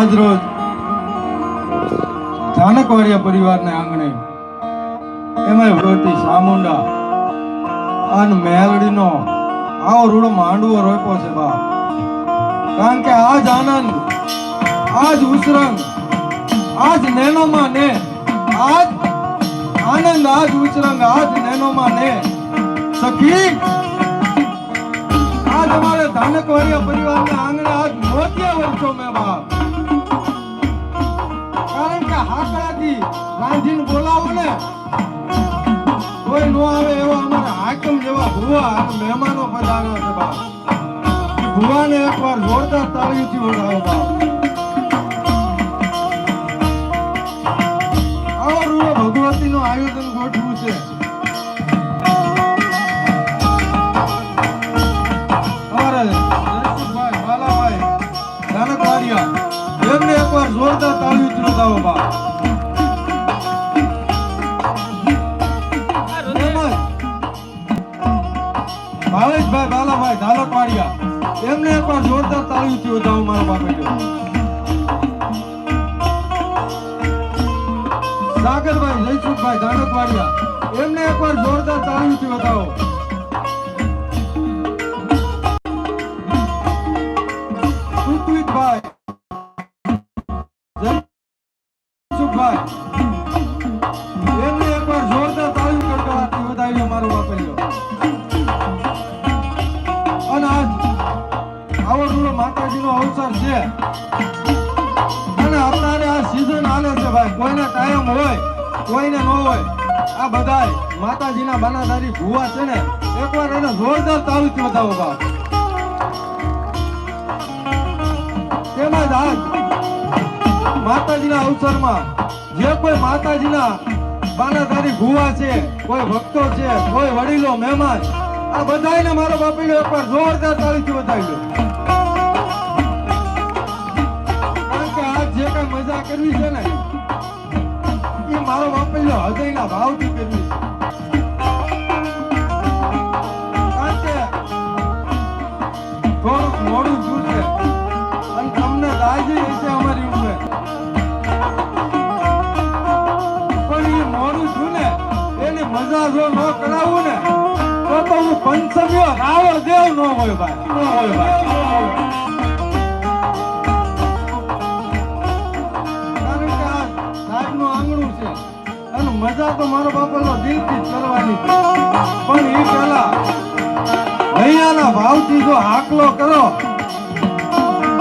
આજ રોજ જાનકવાડિયા પરિવારને આંગણે એમાં ભગવતી સામુંડા અને મેલડીનો આવો રૂડો માંડવો રોપ્યો છે બા કારણ કે આજ આનંદ, આજ ઉસરંગ આજ નેનોમાં ને, આજ આનંદ, આજ ઉચરંગ આજ નેનોમાં ને. સખી, આજ અમારે ધાનકવાડિયા પરિવારના આંગણે આજ મોતિયા વર્ષો મેં બાપ. હાકડાથી રાંધીને બોલાવો ને. કોઈ નો આવે એવા અમારા હાકમ જેવા ભુવા અને મહેમાનો પધાર્યા છે બાપ. ભુવાને એકવાર જોરદાર તાળીઓથી ઓળખાવો બાપ. ભગવતીનું આયોજન ગોઠવું છે. અમારે જયસુખભાઈ, બાલાભાઈ, નાનકવાડિયા, એમને એકવાર જોરદાર તાળી વધાવો બા. ભાવેશભાઈ, બાલાભાઈ, ધાલકવાડિયા, એમને એકવાર જોરદાર તાળી વધાવો મારા બાપે. સાગરભાઈ જયસુખભાઈ ધાનકવાડિયા એમને એકવાર જોરદાર તાળી વધાવો આવો રૂડો માતાજીનો અવસર છે. અને અત્યારે આ સિઝન હાલે છે ભાઈ. કોઈને કાયમ હોય, કોઈને ન હોય, આ બધાય માતાજીના બાનાધારી ભૂવા છે ને, એકવાર એને જોરદાર તાળીથી બતાવો બાપ. તેમજ આજ માતાજીના અવસરમાં જે કોઈ માતાજીના બાનાધારી ભૂવા છે, કોઈ ભક્તો છે, કોઈ વડીલો, મહેમાન, આ બધાયને મારો બાપીનો એકવાર જોરદાર તાળીથી બતાવી લો. જે કરવી છે ને? એ મારો વાપરેલો હૃદયના ભાવથી કરવી છે. થોડુંક છે. હશે અમારી ઉંમર. પણ એ મોડું થયું ને, એની મજા જો ન કરાવું ને, તો તો હું પંચમ્યો રાવણ દેવ ન હોય ભાઈ. ન હોય ભાઈ. તો મારો બાપાનો દિલથી કરવાની પણ એ પેલા અહીંયાના ભાવથી જો હાકલો કરો,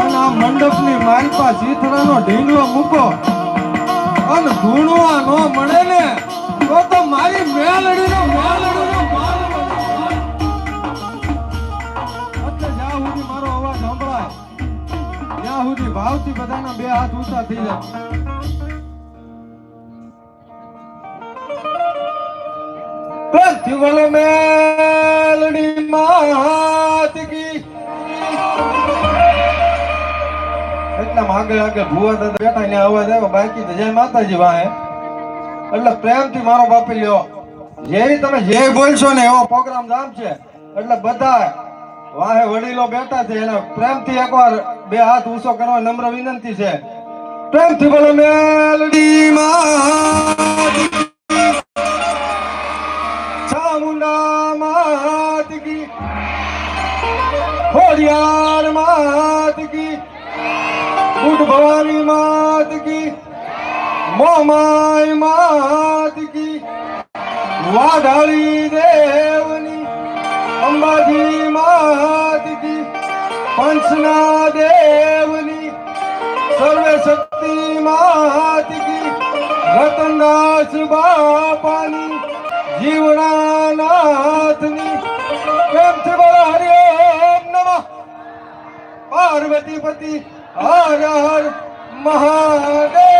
અને આ મંડપની માલપા ચીથરાનો ઢીંગલો મૂકો, અને ધૂણવા ન મળે ને, તો મારી મેલડીનો મેલડીનો માલ. એટલે જ્યાં સુધી મારો અવાજ સંભળાય, ત્યાં સુધી ભાવથી બધાના બે હાથ ઊંચા થઈ જાય. પ્રતિવલ મેલડી એટલે આગળ આગળ ભુવા દાદા બેઠા ને અવાજ આવ્યો, બાકી માતાજી વાહે. એટલે પ્રેમથી મારો બાપી લ્યો. જેવી તમે જે બોલશો ને એવો પ્રોગ્રામ જામ છે. એટલે બધા વાહે વડીલો બેઠા છે એને પ્રેમથી એકવાર બે હાથ ઊંચો કરવા નમ્ર વિનંતી છે. પ્રેમથી બોલો, મેલડી માત પંચના દેવની સર્વે શક્તિ માત કી રતનદાસ બાપાની જીવના નાથની પ્રેમથી બોલો હરે ઓમ નમઃ. પાર્વતી હર હર મહાદેવ.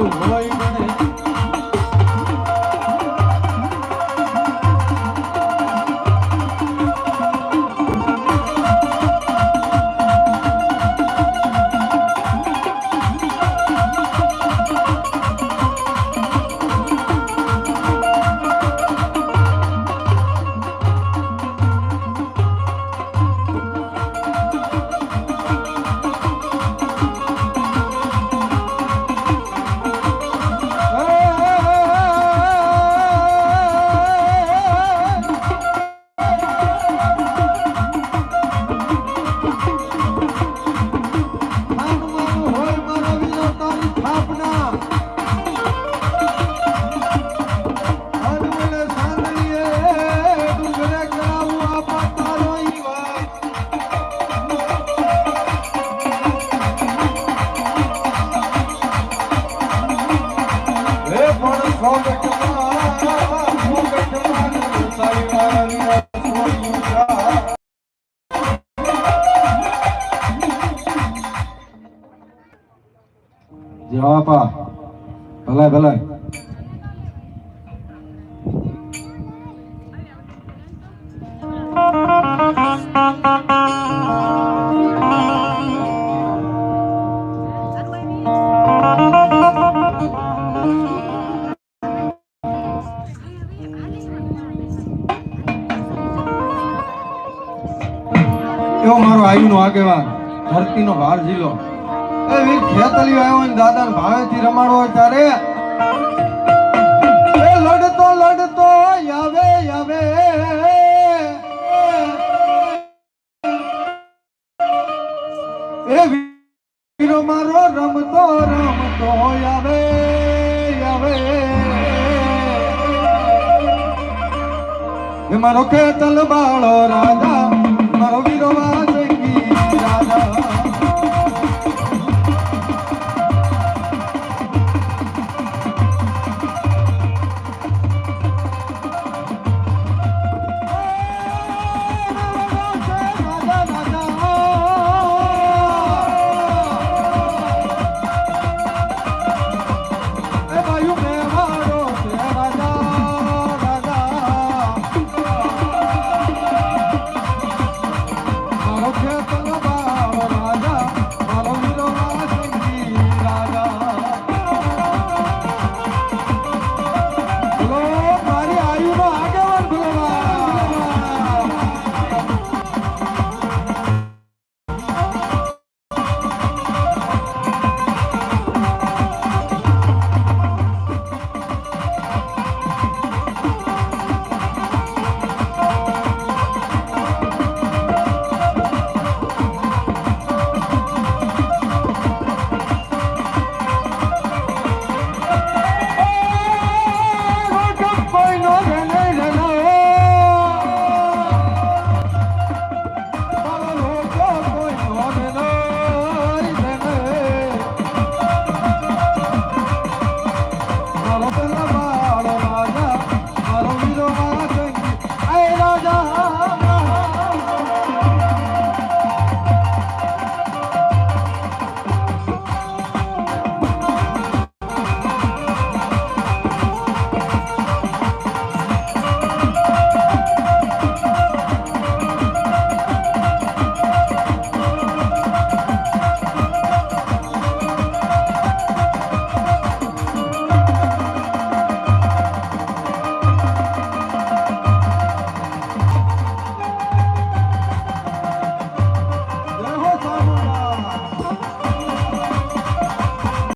我们万 ગણે જવા પા ભલાય ભલાય આગેવાન, ધરતીનો ભાર ઝીલો. એ વીર ને દાદાને ભાવેથી રમાડો હોય ત્યારે એ લડતો લડતો આવે આવે. મારો રમતો રમતો આવે આવે. એ મારો ખેતલ બાળો રાજા મારો વીરો વાજગી રાજા